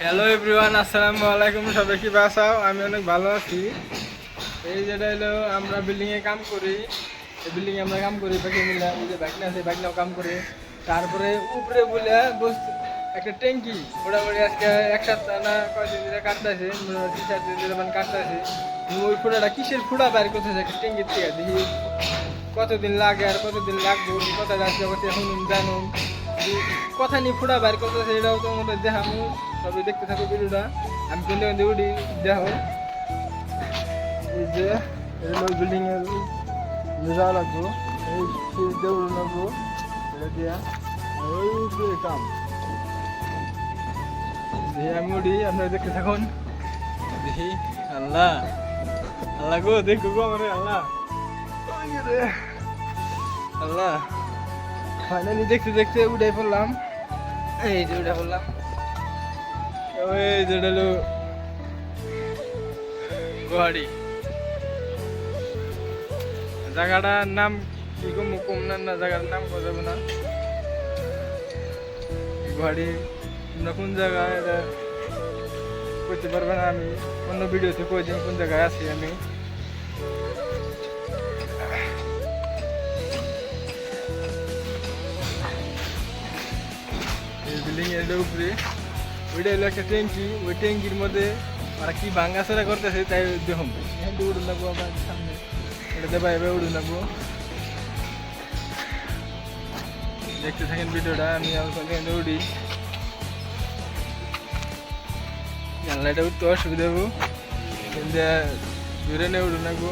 Hello everyone আসসালামু আলাইকুম, সবাই কি বাসাও? আমি অনেক ভালো আছি। এই যেটা হলো, আমরা বিল্ডিং এ কাম করি। এই বিল্ডিং এ আমরা কাম করি, বাকি মিলে ওই যে বাইক না আছে বাইক নাও কাম করি। তারপরে উপরে বলে বস্তু, একটা ট্যাঙ্কি। মোটামুটি আজকে এক সপ্তাহ না কয়দিন ধরে কাটতেছে তিন চার দিন ধরে মানে কাটতেছে। ওই ফুটাটা কিসের ফুটা? বাইর করতেছে একটা ট্যাঙ্কির থেকে। দেখি কতদিন লাগে আর কতদিন লাগবে কথা যাচ্ছে শুনুন জানুন। কথা নিয়ে ফুটা বাইর করতেছে এটাও আমাদের দেখামু সবাই দেখতে থাকো ভিডিওটা। আমি কিন্তু কিন্তু উঠি দেখো এই যে রেল বিল্ডিং এর যাওয়া লাগবো, এই দিয়ে উঠে লাগবো, এটা দিয়া। ওই কাম। দেখি আমি উঠি, আপনারা দেখতে থাকুন। দেখি আল্লাহ। আল্লাহ গো, দেখো গো আমার, আল্লাহ। আল্লাহ। ফাইনালি দেখতে দেখতে উঠে পড়লাম। এই যে উঠে পড়লাম। ওই যেটা হলো গুয়াহাটি। জায়গাটার নাম কি কম কম না না, জায়গার নাম করা যাবে না। গুয়াহাটি কোন জায়গায় এটা করতে পারবে না আমি? অন্য ভিডিওতে কই দিন কোন জায়গায় আছি আমি। এই বিল্ডিং এর উপরে, ওইটা হলো একটা ট্যাঙ্কি, ওই ট্যাঙ্কির মধ্যে ওরা কি ভাঙ্গাচোরা করতেছে, তাই দেখুন। থেকে উড়ুন লাগবো আবার সামনে। এটা দেবা এবার উড়ুন লাগবো। দেখতে থাকেন ভিডিওটা, আমি এখান উড়ি জানলাটা উঠতে অসুবিধা হব। দূরে নিয়ে উড়ুন লাগবো।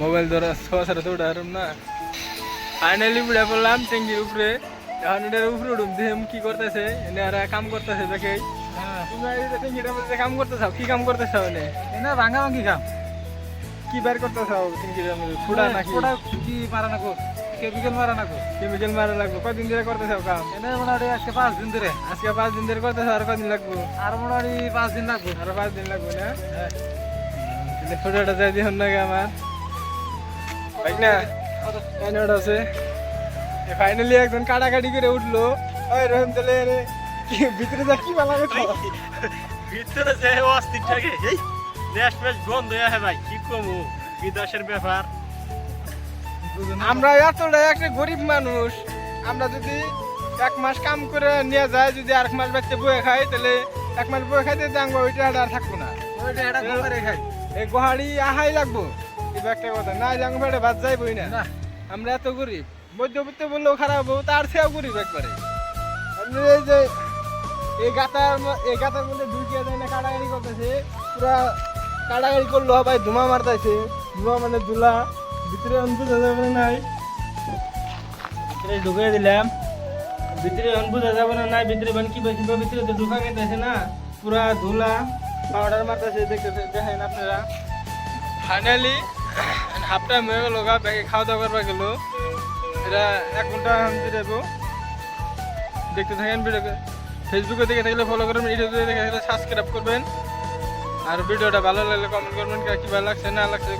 মোবাইল ধরা, ছোয়া ছাড়া তো উঠা না। ফাইনালি উড়ে পড়লাম ট্যাঙ্কির উপরে। এখন এটার উপরে উঠুন দেখুন কি করতেছে। এনে আর কাম করতেছে দেখে। তোমরা এই যে ট্যাঙ্কিটার মধ্যে কাম করতেছাও কি কাম করতেছাও এনে? এনে ভাঙা ভাঙি কাম। কি বের করতেছাও ট্যাঙ্কিটার মধ্যে ফুটা নাকি? ওটা কি মারা নাকো? কেমিক্যাল মারা নাকো? কেমিক্যাল মারা লাগবে কদিন ধরে করতেছাও কাম? এনে মোটামুটি আজকে পাঁচ দিন ধরে। আজকে পাঁচ দিন ধরে করতেছ আর কদিন লাগবো? আর মোটামুটি পাঁচ দিন লাগবো। আরও পাঁচ দিন লাগবে না? কিন্তু ফটোটা যাই দিহন নাকি আমার? বাইক না? আছে। ফাইনালি একজন কাটাকাটি করে উঠল। ওই রহিম তাহলে ভিতরে যা কি ভালো লাগে ভিতরে যে অস্থির থাকে এই দেশ বেশ বন্ধ হয়ে ভাই কি কমু? বিদেশের ব্যাপার। আমরা এতটা একটা গরিব মানুষ। আমরা যদি এক মাস কাম করে নিয়ে যায় যদি আর এক মাস বাচ্চা বয়ে খাই তাহলে এক মাস বয়ে খাইতে জানব ওইটা আর থাকব না। ওইটা এটা কোপারে খাই? এই গোহাড়ি আহাই লাগবো। কিন্তু একটা কথা না জাঙ্গ ভাত যাইবই না। না। আমরা এত গরিব। মধ্যবিত্ত বললেও খারাপ হব তার চেয়েও গরিব একবারে। আপনি এই যে এই গাতার এই গাতার মধ্যে ঢুকিয়ে দেয় না কাটাকাটি করতেছে পুরা কাটাকাটি করল ভাই ধুমা মারতেছে ধুমা মানে ধুলা ভিতরে অন্ত যাবে নাই। ভিতরে ঢুকে দিলাম। ভিতরে এখন বোঝা যাবে না নাই ভিতরে মানে কি বেশি ভিতরে তো ঢুকা গেছে না পুরা ধুলা পাউডার মারতেছে দেখতে দেখেন আপনারা। ফাইনালি হাফ টাইম হয়ে গেল খাওয়া দাওয়া করবা গেল। এটা এক ঘণ্টা যাব। দেখতে থাকেন ভিডিওকে ফেসবুকে দেখে থাকলে ফলো করবেন ইউটিউবে দেখে থাকলে সাবস্ক্রাইব করবেন। আর ভিডিওটা ভালো লাগলে কমেন্ট করবেন কি ভালো লাগছে না লাগছে